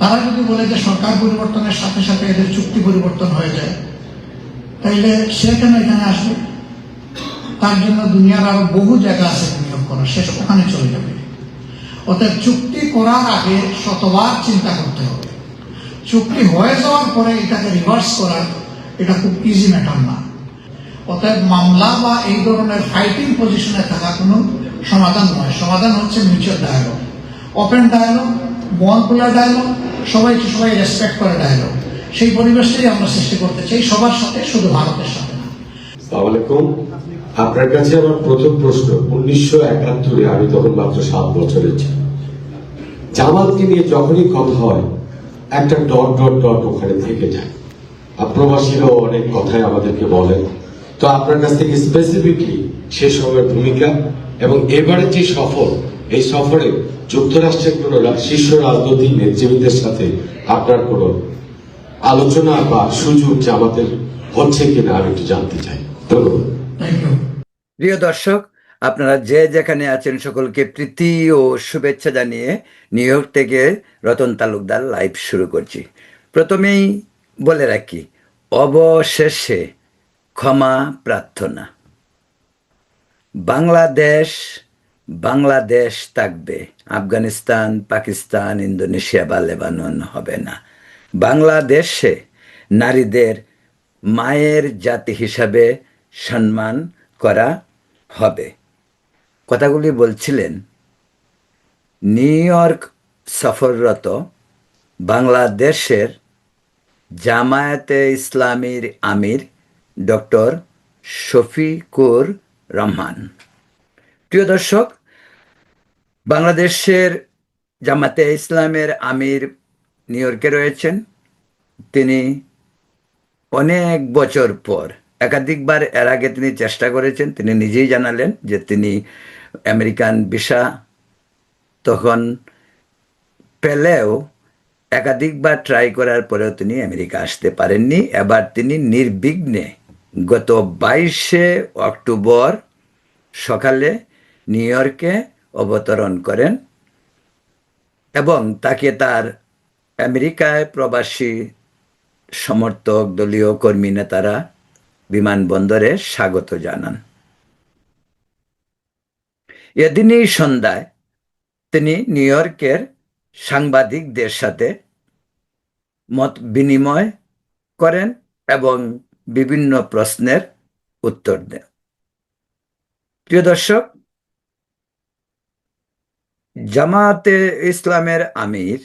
তারা যদি বলে যে সরকার পরিবর্তনের সাথে সাথে এদের চুক্তি পরিবর্তন হয়ে যায়, তাইলে সে কেন এখানে আসবে? তার জন্য দুনিয়ার আরও বহু জায়গা আছে বিনিয়োগ করা সে ওখানে চলে যাবে। অতএব চুক্তি করার আগে শতবার চিন্তা করতে হবে। চুক্তি হয়ে যাওয়ার পরে এটাকে রিভার্স করা, এটা খুব ইজি ম্যাটার না। অতএব মামলা বা এই ধরনের ফাইটিং পজিশনে থাকা কোনো সমাধান নয়। সমাধান হচ্ছে মিউচুয়াল ডায়ালগ ওপেন ডায়ালগ মন খোলা ডায়ালগ সবাইকে সবাই রেসপেক্ট করে ডায়ালগ সেই পরিবেশটাই আমরা সৃষ্টি করতে চাই সবার সাথে, শুধু ভারতের সাথে। না আপনার কাছে আমার প্রথম প্রশ্ন, উনিশশো একাত্তরে আমি তখন মাত্র সাত বছরের জামাতকে নিয়ে যখনই কথা হয়, একটা ডট ডট ডট ওখানে থেকে যায়। আর প্রবাসীরাও অনেক কথাই আমাদেরকে বলেন। তো আপনার কাছ থেকে স্পেসিফিকলি সে সময়ের ভূমিকা এবং এবারে যে সফর, এই সফরে যুক্তরাষ্ট্রের কোন শীর্ষ রাজনৈতিক নেতৃবৃন্দের সাথে আপনার কোন আলোচনা বা সুযোগ জামাতের হচ্ছে কিনা আমি একটু জানতে চাই। প্রিয় দর্শক, আপনারা যে যেখানে আছেন সকলকে প্রীতি ও শুভেচ্ছা জানিয়ে নিউ ইয়র্ক থেকে রতন তালুকদার লাইভ শুরু করছি। প্রথমেই বলে রাখি, অবশেষে ক্ষমা প্রার্থনা। বাংলাদেশ বাংলাদেশ থাকবে। আফগানিস্তান, পাকিস্তান, ইন্দোনেশিয়া বা লেবানন হবে না। বাংলাদেশে নারীদের মায়ের জাতি হিসাবে সম্মান করা হবে। কথাগুলি বলছিলেন, নিউ ইয়র্ক সফররত বাংলাদেশের জামায়াতে ইসলামীর আমির ডক্টর শফিকুর রহমান। প্রিয় দর্শক বাংলাদেশের জামাতে ইসলামের আমির নিউ ইয়র্কে রয়েছেন। তিনি অনেক বছর পর, একাধিকবার এর আগে তিনি চেষ্টা করেছেন, তিনি নিজেই জানালেন যে তিনি আমেরিকান ভিসা তখন পেলেও একাধিকবার ট্রাই করার পরেও তিনি আমেরিকা আসতে পারেননি। এবার তিনি নির্বিঘ্নে গত বাইশে অক্টোবর সকালে নিউ ইয়র্কে অবতরণ করেন এবং তাকে তার আমেরিকায় প্রবাসী সমর্থক, দলীয় কর্মী নেতারা বিমানবন্দরে স্বাগত জানান। এদিনই সন্ধ্যায় তিনি নিউ ইয়র্কের সাংবাদিকদের সাথে মত বিনিময় করেন এবং বিভিন্ন প্রশ্নের উত্তর দেন। প্রিয় দর্শক জামাতে ইসলামের আমির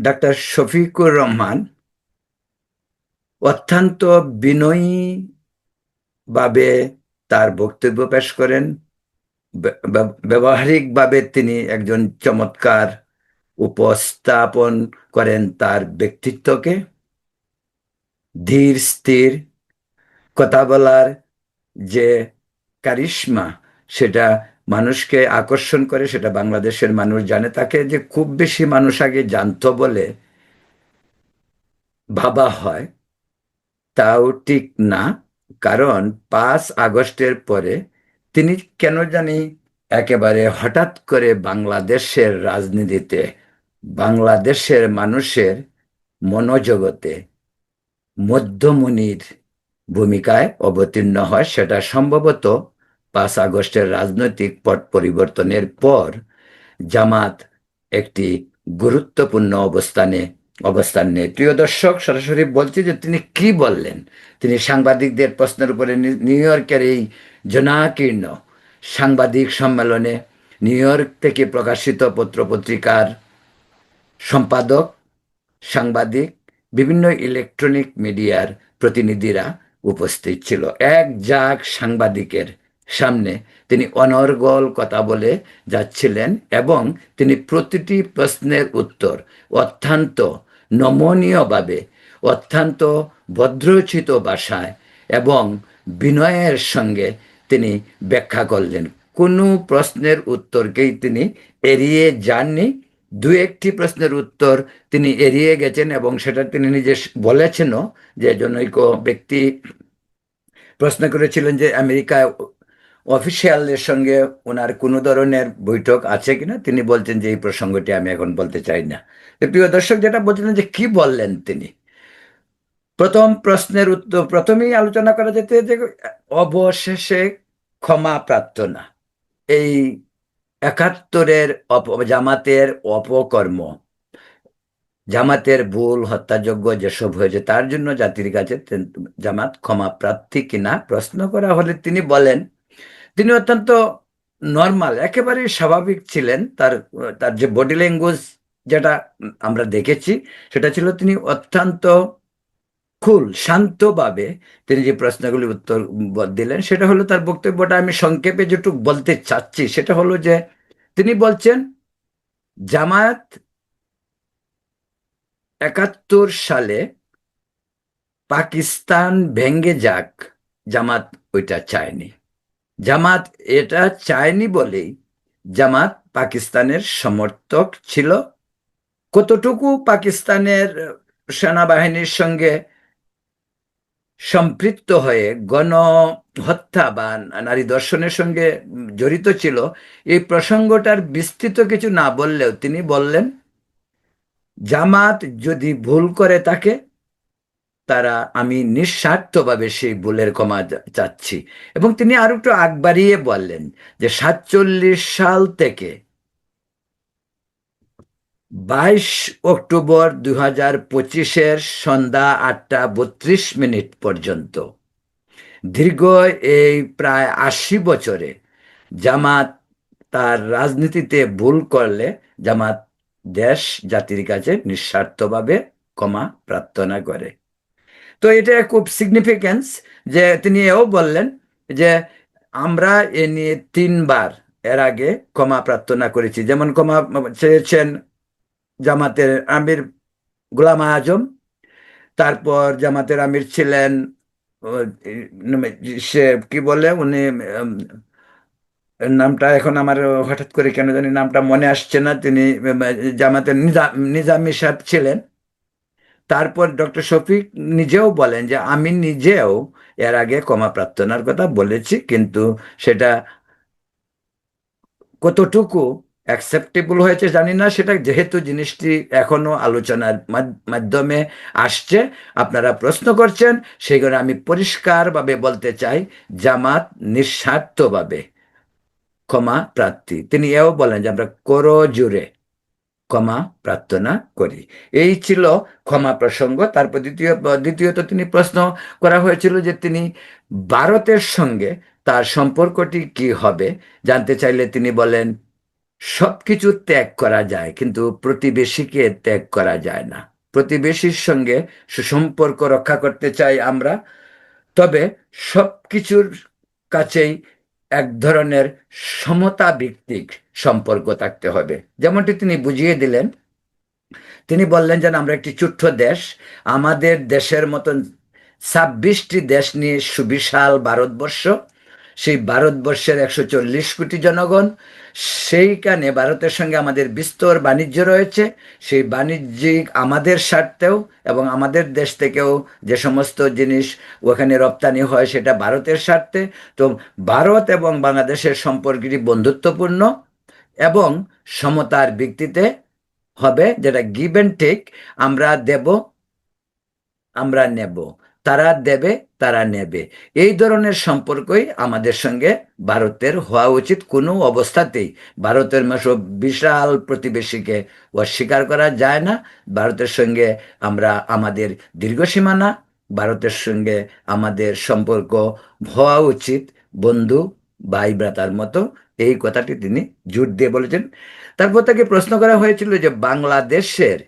ডাক্তার শফিকুর রহমান অত্যন্ত বিনয়ী ভাবে তার বক্তব্য পেশ করেন। ব্যবহারিকভাবে তিনি একজন চমৎকার উপস্থাপন করেন তার ব্যক্তিত্বকে। ধীর, স্থির, কথা বলার যে কারিশমা, সেটা মানুষকে আকর্ষণ করে, সেটা বাংলাদেশের মানুষ জানে, তাকে যে খুব বেশি মানুষ আগে জানতো বলে ভাবা হয়, তাও ঠিক না। কারণ পাঁচ আগস্টের পরে তিনি কেন জানি একেবারে হঠাৎ করে বাংলাদেশের রাজনীতিতে, বাংলাদেশের মানুষের মনোজগতে মধ্যমণির ভূমিকায় অবতীর্ণ হয়, সেটা সম্ভবত পাঁচ আগস্টের রাজনৈতিক পট পরিবর্তনের পর জামাত একটি গুরুত্বপূর্ণ অবস্থানে, অবস্থান নেয়। প্রিয় দর্শক, সরাসরি বলছি যে তিনি কি বললেন? তিনি সাংবাদিকদের প্রশ্নের উপরে নিউ ইয়র্কের এই জনাকীর্ণ সাংবাদিক সম্মেলনে নিউ ইয়র্ক থেকে প্রকাশিত পত্রপত্রিকার সম্পাদক, সাংবাদিক, বিভিন্ন ইলেকট্রনিক মিডিয়ার প্রতিনিধিরা উপস্থিত ছিল। এক জাগ সাংবাদিকের সামনে তিনি অনর্গল কথা বলে যাচ্ছিলেন এবং তিনি প্রতিটি প্রশ্নের উত্তর অত্যন্ত নমনীয়ভাবে, অত্যন্ত ভদ্রচিত ভাষায় এবং বিনয়ের সঙ্গে তিনি ব্যাখ্যা করলেন। কোনো প্রশ্নের উত্তরকেই তিনি এড়িয়ে যাননি। দু একটি প্রশ্নের উত্তর তিনি এড়িয়ে গেছেন এবং সেটা তিনি নিজে বলেছেনও যে জনৈক ব্যক্তি প্রশ্ন করেছিলেন যে আমেরিকায় অফিসিয়ালদের সঙ্গে ওনার কোনো ধরনের বৈঠক আছে কিনা, তিনি বলছেন যে এই প্রসঙ্গটি আমি এখন বলতে চাই না। প্রিয় দর্শক, যেটা বলছিলেন যে কি বললেন তিনি? প্রথম প্রশ্নের উত্তর, প্রথমেই আলোচনা করা যেতে যে অবশেষে ক্ষমা প্রার্থনা, এই একাত্তরের অপ- জামাতের অপকর্ম, জামাতের ভুল, হত্যাযোগ্য যেসব হয়েছে তার জন্য জাতির কাছে জামাত ক্ষমা প্রার্থী কিনা প্রশ্ন করা হলে তিনি বলেন তিনি অত্যন্ত নর্মাল একেবারে স্বাভাবিক ছিলেন। তার তার যে বডি ল্যাঙ্গুয়েজ যেটা আমরা দেখেছি, সেটা ছিল তিনি অত্যন্ত খুল শান্তভাবে তিনি যে প্রশ্নগুলি উত্তর দিলেন, সেটা হলো তার বক্তব্যটা আমি সংক্ষেপে যেটুকু বলতে চাচ্ছি, সেটা হলো যে তিনি বলছেন, জামায়াত একাত্তর সালে পাকিস্তান ভেঙ্গে যাক, জামাত ওইটা চায়নি। জামাত এটা চায়নি বলেই জামাত পাকিস্তানের সমর্থক ছিল। কতটুকু পাকিস্তানের সেনাবাহিনীর সঙ্গে সম্পৃক্ত হয়ে গণ হত্যা বা নারী দর্শনের সঙ্গে জড়িত ছিল, এই প্রসঙ্গটার বিস্তৃত কিছু না বললেও তিনি বললেন, জামাত যদি ভুল করে থাকে তারা আমি নিঃস্বার্থভাবে সেই ভুলের ক্ষমা চাচ্ছি। এবং তিনি আরও একটু আগ বাড়িয়ে বললেন যে, সাতচল্লিশ সাল থেকে বাইশ অক্টোবর দুই হাজার পঁচিশের সন্ধ্যা আটটা বত্রিশ মিনিট পর্যন্ত দীর্ঘ এই প্রায় আশি বছরে জামাত তার রাজনীতিতে ভুল করলে জামাত দেশ জাতির কাছে নিঃস্বার্থভাবে ক্ষমা প্রার্থনা করে। তো এটা খুব সিগনিফিক্যান্স যে তিনি এও বললেন যে আমরা এ নিয়ে তিনবার এর আগে ক্ষমা প্রার্থনা করেছি। যেমন ক্ষমা চেয়েছেন জামাতের আমির গোলাম আজম, তারপর জামাতের আমির ছিলেন সে কি বলে, উনি নামটা এখন আমার হঠাৎ করে কেন জানি নামটা মনে আসছে না। তিনি জামাতের নিজামী সাহেব ছিলেন। তারপর ডক্টর শফিক নিজেও বলেন যে, আমি নিজেও এর আগে ক্ষমা প্রার্থনার কথা বলেছি, কিন্তু সেটা কতটুকু অ্যাকসেপ্টেবল হয়েছে জানি না। সেটা যেহেতু জিনিসটি এখনও আলোচনার মাধ- মাধ্যমে আসছে, আপনারা প্রশ্ন করছেন সেই সেগুলো আমি পরিষ্কারভাবে বলতে চাই, জামাত নিঃস্বার্থভাবে ক্ষমা প্রার্থী। তিনি এও বলেন যে, আমরা করো জুড়ে ক্ষমা প্রার্থনা করি। এই ছিল ক্ষমা প্রসঙ্গ। তারপর দ্বিতীয়, দ্বিতীয়ত তিনি প্রশ্ন করা হয়েছিল যে তিনি ভারতের সঙ্গে তার সম্পর্কটি কি হবে? জানতে চাইলে তিনি বলেন, সবকিছু ত্যাগ করা যায়, কিন্তু প্রতিবেশীকে ত্যাগ করা যায় না। প্রতিবেশীর সঙ্গে সুসম্পর্ক রক্ষা করতে চাই আমরা, তবে সব কিছুর কাছেই এক ধরনের সমতা ভিত্তিক সম্পর্ক থাকতে হবে। যেমনটি তিনি বুঝিয়ে দিলেন, তিনি বললেন যেন আমরা একটি ছোট্ট দেশ, আমাদের দেশের মতন ছাব্বিশটি দেশ নিয়ে সুবিশাল ভারতবর্ষ সেই ভারতবর্ষের একশো চল্লিশ কোটি জনগণ, সেইখানে ভারতের সঙ্গে আমাদের বিস্তর বাণিজ্য রয়েছে। সেই বাণিজ্যিক আমাদের স্বার্থেও এবং আমাদের দেশ থেকেও যে সমস্ত জিনিস ওখানে রপ্তানি হয় সেটা ভারতের স্বার্থে। তো ভারত এবং বাংলাদেশের সম্পর্কটি বন্ধুত্বপূর্ণ এবং সমতার ভিত্তিতে হবে যেটা গিভ অ্যান্ড টেক আমরা দেব, আমরা নেব। তারা দেবে, তারা নেবে। এই ধরনের সম্পর্কই আমাদের সঙ্গে ভারতের হওয়া উচিত কোনো অবস্থাতেই। ভারতের মতো বিশাল প্রতিবেশীকে অস্বীকার করা যায় না। ভারতের সঙ্গে আমরা আমাদের দীর্ঘ সীমানা, ভারতের সঙ্গে আমাদের সম্পর্ক হওয়া উচিত। বন্ধু, ভাই, ভ্রাতার মতো এই কথাটি তিনি জোর দিয়ে বলেছেন। তারপর তাকে প্রশ্ন করা হয়েছিল যে বাংলাদেশের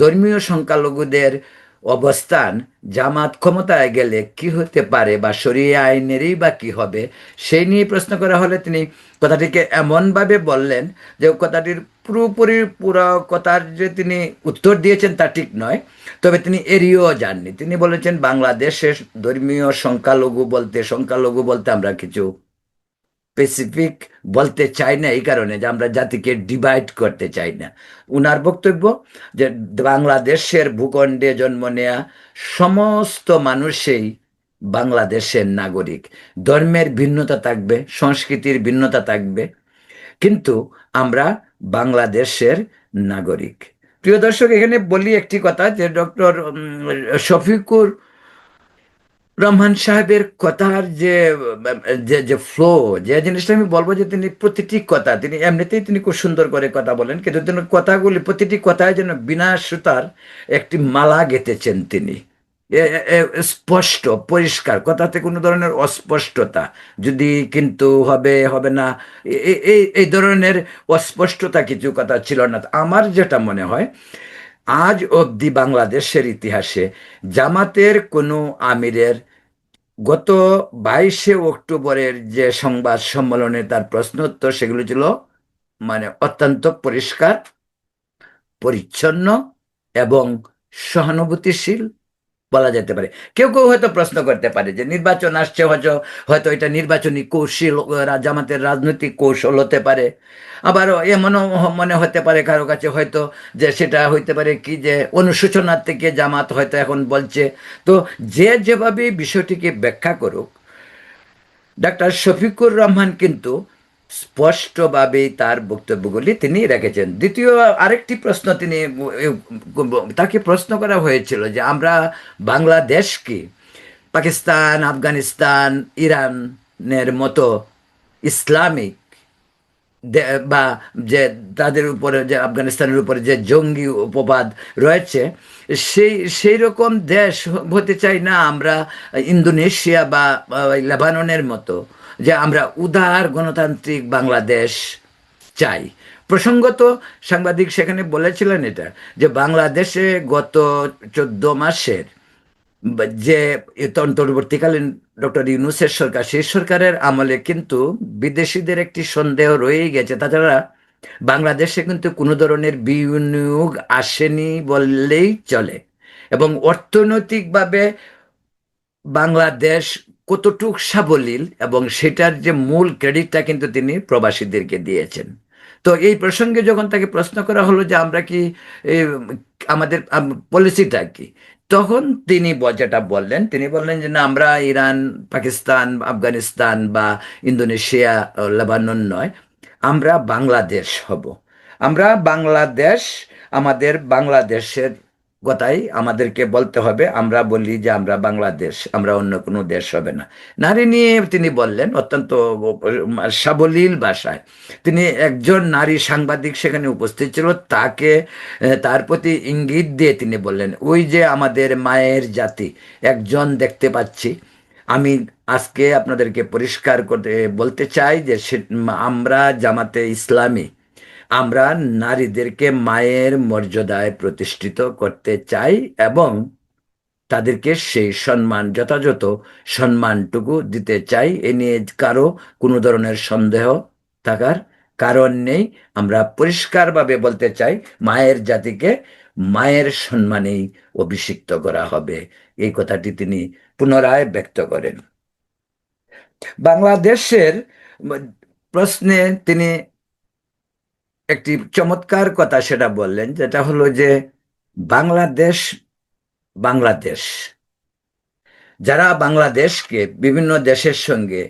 ধর্মীয় সংখ্যালঘুদের অবস্থান, জামাত ক্ষমতায় গেলে কি হতে পারে বা সরিয়ে আইনেরই বা কি হবে, সেই নিয়ে প্রশ্ন করা হলে তিনি কথাটিকে এমনভাবে বললেন যে কথাটির পুরোপুরি পুরো কথার যে তিনি উত্তর দিয়েছেন তা ঠিক নয়, তবে তিনি এড়িয়েও যাননি। তিনি বলেছেন, বাংলাদেশের ধর্মীয় সংখ্যালঘু বলতে সংখ্যালঘু বলতে আমরা কিছু স্পেসিফিক বলতে চাই না এই কারণে যে আমরা জাতিকে ডিভাইড করতে চাই না। উনার বক্তব্য যে বাংলাদেশের ভূখণ্ডে জন্ম নেয়া সমস্ত মানুষেই বাংলাদেশের নাগরিক। ধর্মের ভিন্নতা থাকবে, সংস্কৃতির ভিন্নতা থাকবে, কিন্তু আমরা বাংলাদেশের নাগরিক। প্রিয় দর্শক, এখানে বলি একটি কথা যে ডক্টর শফিকুর রহমান সাহেবের কথার যে যে ফ্লো যে জিনিসটা আমি বলব যে তিনি প্রতিটি কথা, তিনি এমনিতেই তিনি খুব সুন্দর করে কথা বলেন, কিন্তু তিনি কথাগুলি, প্রতিটি কথায় যেন বিনা সুতার একটি মালা গেঁথেছেন তিনি। স্পষ্ট, পরিষ্কার, কথাতে কোনো ধরনের অস্পষ্টতা যদি কিন্তু হবে হবে না। এই এই ধরনের অস্পষ্টতা কিছু কথা ছিল না। আমার যেটা মনে হয়, আজ অবধি বাংলাদেশের ইতিহাসে জামাতের কোনো আমিরের গত বাইশে অক্টোবরের যে সংবাদ সম্মেলনে তার প্রশ্ন উত্তর সেগুলো ছিল মানে অত্যন্ত পরিষ্কার, পরিচ্ছন্ন এবং সহানুভূতিশীল। বলা যেতে পারে। কেউ কেউ হয়তো প্রশ্ন করতে পারে যে নির্বাচন আসছে হয়তো হয়তো এটা নির্বাচনী কৌশল জামাতের রাজনৈতিক কৌশল হতে পারে। আবারও এমনও মনে হতে পারে কারও কাছে হয়তো যে সেটা হইতে পারে কি যে অনুশোচনার থেকে জামাত হয়তো এখন বলছে। তো যে যেভাবে বিষয়টিকে ব্যাখ্যা করুক, ডাক্তার শফিকুর রহমান কিন্তু স্পষ্টভাবে তার বক্তব্যগুলি তিনি রেখেছেন। দ্বিতীয় আরেকটি প্রশ্ন তিনি, তাকে প্রশ্ন করা হয়েছিল যে আমরা বাংলাদেশ কি পাকিস্তান, আফগানিস্তান, ইরানের মতো ইসলামিক বা যে তাদের উপরে, যে আফগানিস্তানের উপরে যে জঙ্গি উপবাদ রয়েছে, সেই সেই রকম দেশ হতে চাই না আমরা ইন্দোনেশিয়া বা লেবাননের মতো। যে আমরা উদার গণতান্ত্রিক বাংলাদেশ চাই। প্রসঙ্গত সাংবাদিক সেখানে বলেছিলেন এটা, যে বাংলাদেশে গত চোদ্দ মাসের যে অন্তর্বর্তীকালীন ডক্টর ইউনুসের সরকার, সেই সরকারের আমলে কিন্তু বিদেশিদের একটি সন্দেহ রয়েই গেছে। তাছাড়া বাংলাদেশে কিন্তু কোনো ধরনের বিনিয়োগ আসেনি বললেই চলে। এবং অর্থনৈতিকভাবে বাংলাদেশ কতটুক সাবলীল এবং সেটার যে মূল ক্রেডিটটা কিন্তু তিনি প্রবাসীদেরকে দিয়েছেন। তো এই প্রসঙ্গে যখন তাকে প্রশ্ন করা হলো যে আমরা কি আমাদের পলিসিটা কি, তখন তিনি যেটা বললেন, তিনি বললেন যে না, আমরা ইরান, পাকিস্তান, আফগানিস্তান বা ইন্দোনেশিয়া লেবানন নয়, আমরা বাংলাদেশ হব। আমরা বাংলাদেশ, আমাদের বাংলাদেশের কথাই আমাদেরকে বলতে হবে, আমরা বলি যে আমরা বাংলাদেশ, আমরা অন্য কোনো দেশ হবে না। নারী নিয়ে তিনি বললেন অত্যন্ত সাবলীল ভাষায়। তিনি একজন নারী সাংবাদিক সেখানে উপস্থিত ছিল, তাকে তার প্রতি ইঙ্গিত দিয়ে তিনি বললেন, ওই যে আমাদের মায়ের জাতি, একজন দেখতে পাচ্ছি। আমি আজকে আপনাদেরকে পরিষ্কার করতে, বলতে চাই যে আমরা জামাতে ইসলামী আমরা নারীদেরকে মায়ের মর্যাদায় প্রতিষ্ঠিত করতে চাই এবং তাদেরকে সেই সম্মান, যথাযথ সম্মানটুকু দিতে চাই। এ নিয়ে কারও কোনো ধরনের সন্দেহ থাকার কারণ নেই। আমরা পরিষ্কারভাবে বলতে চাই, মায়ের জাতিকে মায়ের সম্মানেই অভিষিক্ত করা হবে। এই কথাটি তিনি পুনরায় ব্যক্ত করেন। বাংলাদেশের প্রশ্নে তিনি একটি চমৎকার কথা সেটা বললেন, যেটা হলো যে বাংলাদেশ বাংলাদেশ। যারা বাংলাদেশকে, বিভিন্ন দেশের সঙ্গে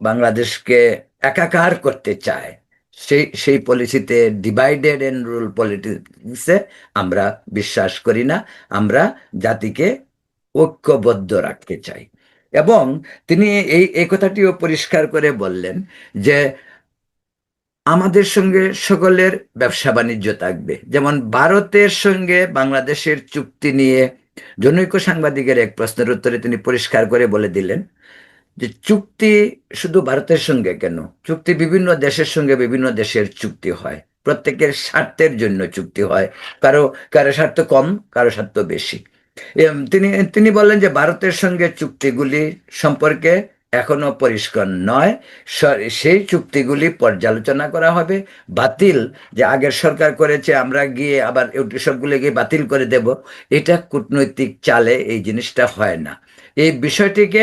বাংলাদেশকে একাকার করতে চায়, সেই সেই পলিসিতে ডিভাইডেড এন্ড রুল পলিটিক্সে আমরা বিশ্বাস করি না, আমরা জাতিকে ঐক্যবদ্ধ রাখতে চাই। এবং তিনি এই এই কথাটিও পরিষ্কার করে বললেন যে আমাদের সঙ্গে সকলের ব্যবসা বাণিজ্য থাকবে। যেমন ভারতের সঙ্গে বাংলাদেশের চুক্তি নিয়ে জনৈক সাংবাদিকের এক প্রশ্নের উত্তরে তিনি পরিষ্কার করে বলে দিলেন যে, চুক্তি শুধু ভারতের সঙ্গে কেন? চুক্তি বিভিন্ন দেশের সঙ্গে বিভিন্ন দেশের চুক্তি হয়। প্রত্যেকের স্বার্থের জন্য চুক্তি হয়। কারও কারও স্বার্থ কম, কারও স্বার্থ বেশি। তিনি তিনি বললেন যে, ভারতের সঙ্গে চুক্তিগুলি সম্পর্কে এখনও পরিষ্কার নয়। সেই চুক্তিগুলি পর্যালোচনা করা হবে। বাতিল যে আগের সরকার করেছে, আমরা গিয়ে আবার ওই সবগুলো গিয়ে বাতিল করে দেব। এটা কূটনৈতিক চালে এই জিনিসটা হয় না। এই বিষয়টিকে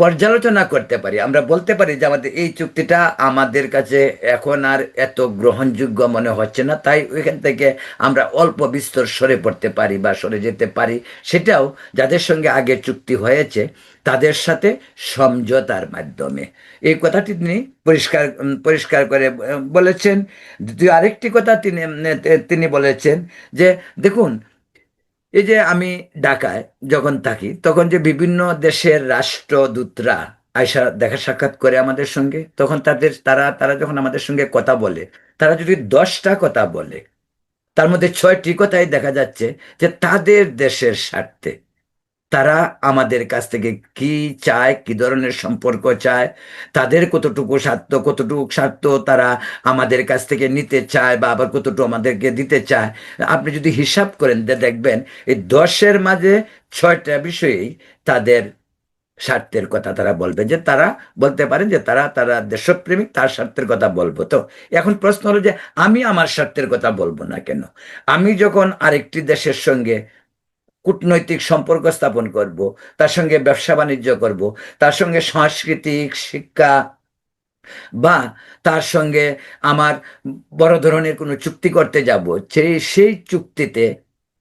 পর্যালোচনা করতে পারি। আমরা বলতে পারি যে আমাদের এই চুক্তিটা আমাদের কাছে এখন আর এত গ্রহণযোগ্য মনে হচ্ছে না, তাই ওইখান থেকে আমরা অল্প বিস্তর সরে পড়তে পারি বা সরে যেতে পারি, সেটাও যাদের সঙ্গে আগে চুক্তি হয়েছে তাদের সাথে সমঝোতার মাধ্যমে। এই কথাটি তিনি পরিষ্কার পরিষ্কার করে বলেছেন। দ্বিতীয় আরেকটি কথা তিনি তিনি বলেছেন যে, দেখুন এই যে আমি ঢাকায় যখন থাকি, তখন যে বিভিন্ন দেশের রাষ্ট্রদূতরা আয়সা দেখা সাক্ষাৎ করে আমাদের সঙ্গে, তখন তাদের, তারা তারা যখন আমাদের সঙ্গে কথা বলে, তারা যদি দশটা কথা বলে, তার মধ্যে ছয়টি কথাই দেখা যাচ্ছে যে তাদের দেশের স্বার্থে। তারা আমাদের কাছ থেকে কি চায়, কি ধরনের সম্পর্ক চায়, তাদের কতটুকু স্বার্থ কতটুকু স্বার্থ তারা আমাদের কাছ থেকে নিতে চায় বা আবার কতটুকু আমাদেরকে দিতে চায়, আপনি যদি হিসাব করেন দেখবেন এই দশের মাঝে ছয়টা বিষয়েই তাদের স্বার্থের কথা তারা বলবে, যে তারা বলতে পারেন যে তারা তারা দেশপ্রেমিক, তার স্বার্থের কথা বলব। তো এখন প্রশ্ন হলো যে আমি আমার স্বার্থের কথা বলব না কেন? আমি যখন আরেকটি দেশের সঙ্গে কূটনৈতিক সম্পর্ক স্থাপন করব, তার সঙ্গে ব্যবসা বাণিজ্য করব, তার সঙ্গে সাংস্কৃতিক শিক্ষা, বা তার সঙ্গে আমার বড় ধরনের কোনো চুক্তি করতে যাব। সেই সেই চুক্তিতে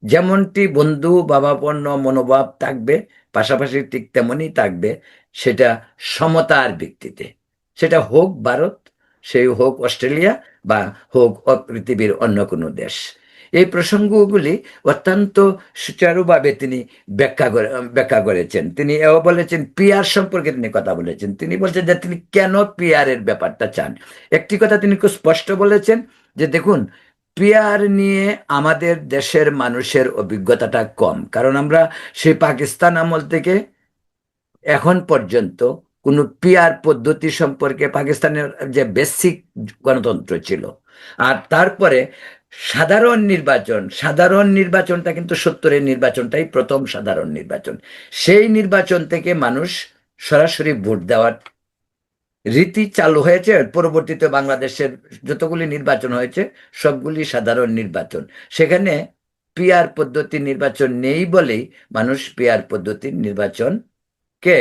যেমনটি বন্ধু ভাবাপন্ন মনোভাব থাকবে, পাশাপাশি ঠিক তেমনই থাকবে, সেটা সমতার ভিত্তিতে। সেটা হোক ভারত সেই হোক অস্ট্রেলিয়া, বা হোক পৃথিবীর অন্য কোনো দেশ। এই প্রসঙ্গগুলি অত্যন্ত সুচারুভাবে তিনি ব্যাখ্যা করে, ব্যাখ্যা করেছেন। তিনি এও বলেছেন, পিয়ার সম্পর্কে তিনি কথা বলেছেন। তিনি বলছেন যে তিনি কেন পিয়ারের ব্যাপারটা চান? একটি কথা তিনি খুব স্পষ্ট বলেছেন যে দেখুন, পিয়ার নিয়ে আমাদের দেশের মানুষের অভিজ্ঞতাটা কম। কারণ আমরা সেই পাকিস্তান আমল থেকে এখন পর্যন্ত কোনো পিয়ার পদ্ধতি সম্পর্কে পাকিস্তানের যে বেসিক গণতন্ত্র ছিল, আর তারপরে সাধারণ নির্বাচন, সাধারণ নির্বাচনটা কিন্তু সত্তরের নির্বাচনটাই প্রথম সাধারণ নির্বাচন। সেই নির্বাচন থেকে মানুষ সরাসরি ভোট দেওয়ার রীতি চালু হয়েছে। পরবর্তীতে বাংলাদেশের যতগুলি নির্বাচন হয়েছে, সবগুলি সাধারণ নির্বাচন। সেখানে পিয়ার পদ্ধতির নির্বাচন নেই বলেই মানুষ পিয়ার পদ্ধতির নির্বাচনকে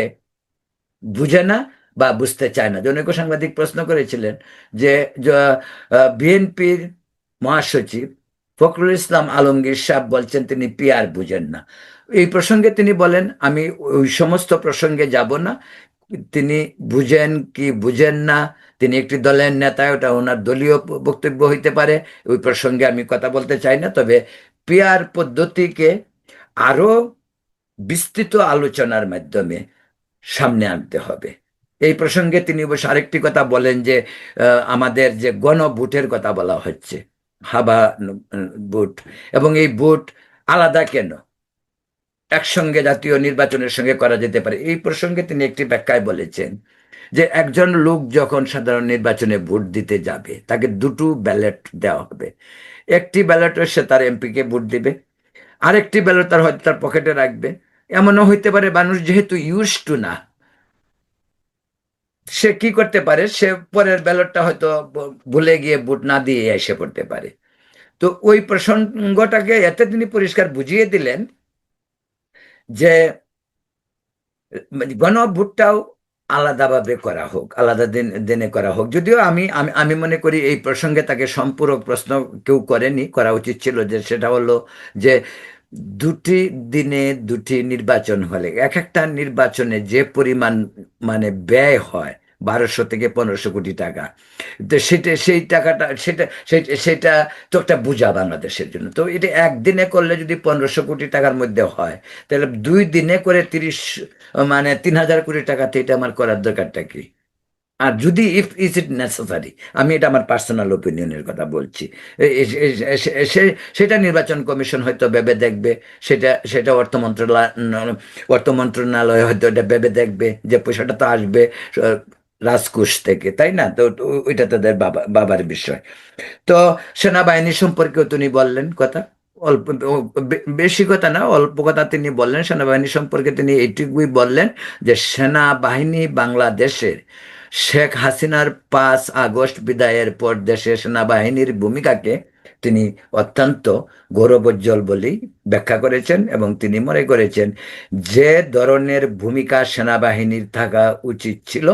বুঝে না বা বুঝতে চায় না। জনৈক সাংবাদিক প্রশ্ন করেছিলেন যে বিএনপির মহাসচিব ফখরুল ইসলাম আলমগীর সাহেব বলছেন, তিনি পিয়ার বুঝেন না। এই প্রসঙ্গে তিনি বলেন, আমি ওই সমস্ত প্রসঙ্গে যাব না। তিনি বুঝেন কি বুঝেন না, তিনি একটি দলের নেতা ওটা ওনার দলীয় বক্তব্য হইতে পারে, ওই প্রসঙ্গে আমি কথা বলতে চাই না। তবে পিয়ার পদ্ধতিকে আরও বিস্তৃত আলোচনার মাধ্যমে সামনে আনতে হবে। এই প্রসঙ্গে তিনি অবশ্য আরেকটি কথা বলেন যে আমাদের যে গণভোটের কথা বলা হচ্ছে হাবা বুট। এবং এই ভোট আলাদা কেন? একসঙ্গে জাতীয় নির্বাচনের সঙ্গে করা যেতে পারে। এই প্রসঙ্গে তিনি একটি ব্যাখ্যায় বলেছেন যে একজন লোক যখন সাধারণ নির্বাচনে ভোট দিতে যাবে, তাকে দুটো ব্যালট দেওয়া হবে। একটি ব্যালটে সে তার এমপিকে ভোট দিবে, আরেকটি ব্যালট তার হয়তো তার পকেটে রাখবে। এমনও হইতে পারে মানুষ যেহেতু ইউজ টু না। সে কি করতে পারে? সে পরের ব্যালটটা হয়তো ভুলে গিয়ে ভোট না দিয়ে এসে পড়তে পারে। তো ওই প্রসঙ্গটাকে এতে তিনি পরিষ্কার বুঝিয়ে দিলেন যে গণভোটটাও আলাদাভাবে করা হোক, আলাদা দিন, দিনে করা হোক। যদিও আমি আমি আমি মনে করি এই প্রসঙ্গে তাকে সম্পূরক প্রশ্ন কেউ করেনি, করা উচিত ছিল যে সেটা হলো যে দুটি দিনে দুটি নির্বাচন হলে, এক একটা নির্বাচনে যে পরিমাণ মানে ব্যয় হয় বারোশো থেকে পনেরোশো কোটি টাকা, তো সেটা, সেই টাকাটা, সেটা সেটা সেটা তো একটা বোঝা বাংলাদেশের জন্য। তো এটা একদিনে করলে যদি পনেরোশো কোটি টাকার মধ্যে হয়, তাহলে দুই দিনে করে তিরিশ মানে তিন হাজার কোটি টাকাতে এটা আমার করার দরকারটা কি? আর যদি ইফ ইজ ইট নেসেসারি আমি এটা আমার পার্সোনাল ওপিনিয়নের কথা বলছি। সেটা নির্বাচন কমিশন হয়তো ভেবে দেখবে, সেটা সেটা অর্থ মন্ত্রণালয় অর্থ মন্ত্রণালয় হয়তো এটা ভেবে দেখবে যে পয়সাটা তো আসবে রাজকোষ থেকে, তাই না? তো ওইটা তাদের বাবা, বাবার বিষয়। তো সেনাবাহিনী সম্পর্কেও তিনি বললেন কথা, অল্প বেশি কথা না, অল্প কথা তিনি বললেন, সেনাবাহিনী সম্পর্কে তিনি এইটুকুই বললেন যে সেনাবাহিনী বাংলাদেশের শেখ হাসিনার পাঁচ আগস্ট বিদায়ের পর দেশে সেনাবাহিনীর ভূমিকাকে তিনি অত্যন্ত গৌরবোজ্জ্বল বলেই ব্যাখ্যা করেছেন এবং তিনি মনে করেছেন, যে ধরনের ভূমিকা সেনাবাহিনীর থাকা উচিত ছিল,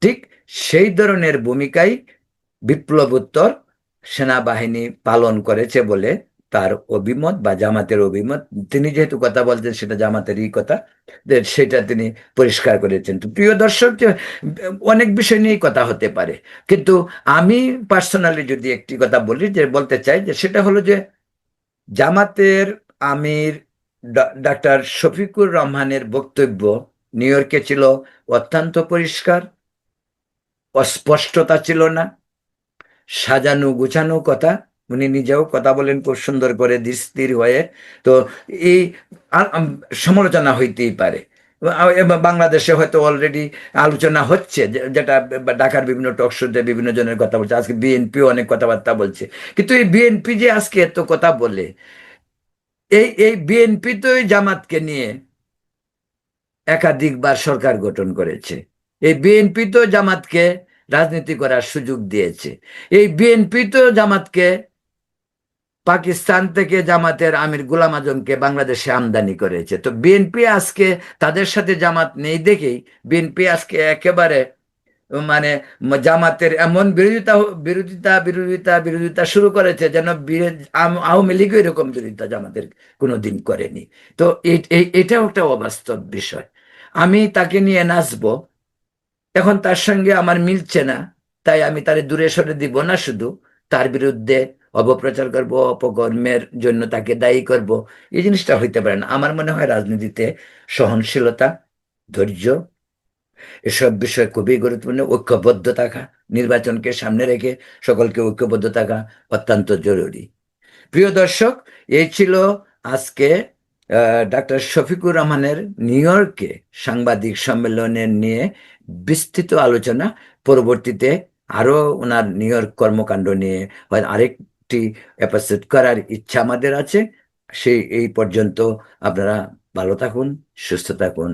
ঠিক সেই ধরনের ভূমিকাই বিপ্লবোত্তর সেনাবাহিনী পালন করেছে বলে তার অভিমত বা জামাতের অভিমত। তিনি যেহেতু কথা বলছেন, সেটা জামাতেরই কথা। সেটা তিনি পরিষ্কার করেছেন। প্রিয় দর্শক অনেক বিষয় নিয়েই কথা হতে পারে। কিন্তু আমি পার্সোনালি যদি একটি কথা বলি, যে, বলতে চাই যে, সেটা হলো যে, জামাতের আমির ডাক্তার শফিকুর রহমানের বক্তব্য নিউ ইয়র্কে ছিল অত্যন্ত পরিষ্কার, অস্পষ্টতা ছিল না সাজানো গুছানো কথা উনি নিজেও কথা বলেন খুব সুন্দর করে ধীর হয়ে। তো এই সমালোচনা হইতেই পারে। বাংলাদেশে হয়তো অলরেডি আলোচনা হচ্ছে যেটা ঢাকার বিভিন্ন টক শোতে বিভিন্ন জনের কথা বলছে। আজকে বিএনপিও অনেক কথাবার্তা বলছে। কিন্তু এই বিএনপি যে আজকে এত কথা বলে, এই এই বিএনপি তো এই জামাতকে নিয়ে একাধিকবার সরকার গঠন করেছে। এই বিএনপি তো জামাতকে রাজনীতি করার সুযোগ দিয়েছে। এই বিএনপি তো জামাতকে পাকিস্তান থেকে জামাতের আমির গুলাম আজমকে বাংলাদেশে আমদানি করেছে। তো বিএনপি আজকে তাদের সাথে জামাত নেই দেখেই বিএনপি আজকে একেবারে মানে জামাতের এমন বিরোধিতা বিরোধিতা বিরোধিতা বিরোধিতা শুরু করেছে যেন আওয়ামী লীগ এরকম বিরোধিতা জামাতের কোনোদিন করেনি। তো এটাও একটা অবাস্তব বিষয়। আমি তাকে নিয়ে নাচবো, এখন তার সঙ্গে আমার মিলছে না, তাই আমি তারে দূরে সরে দিব না শুধু, তার বিরুদ্ধে অপপ্রচার করব, অপকর্মের জন্য তাকে দায়ী করব, এই জিনিসটা হইতে পারে না। আমার মনে হয় রাজনীতিতে সহনশীলতা, ধৈর্য, এসব বিষয় খুবই গুরুত্বপূর্ণ। ঐক্যবদ্ধ থাকা, নির্বাচনকে সামনে রেখে সকলকে ঐক্যবদ্ধ থাকা অত্যন্ত জরুরি। প্রিয় দর্শক, এই ছিল আজকে ডাক্তার শফিকুর রহমানের নিউ ইয়র্কে সাংবাদিক সম্মেলনের নিয়ে বিস্তৃত আলোচনা। পরবর্তীতে আরও ওনার নিউ ইয়র্ক কর্মকাণ্ড নিয়ে হয় আরেকটি এপিসোড করার ইচ্ছা আমাদের আছে। সেই এই পর্যন্ত আপনারা ভালো থাকুন, সুস্থ থাকুন।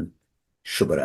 শুভরাত্রি।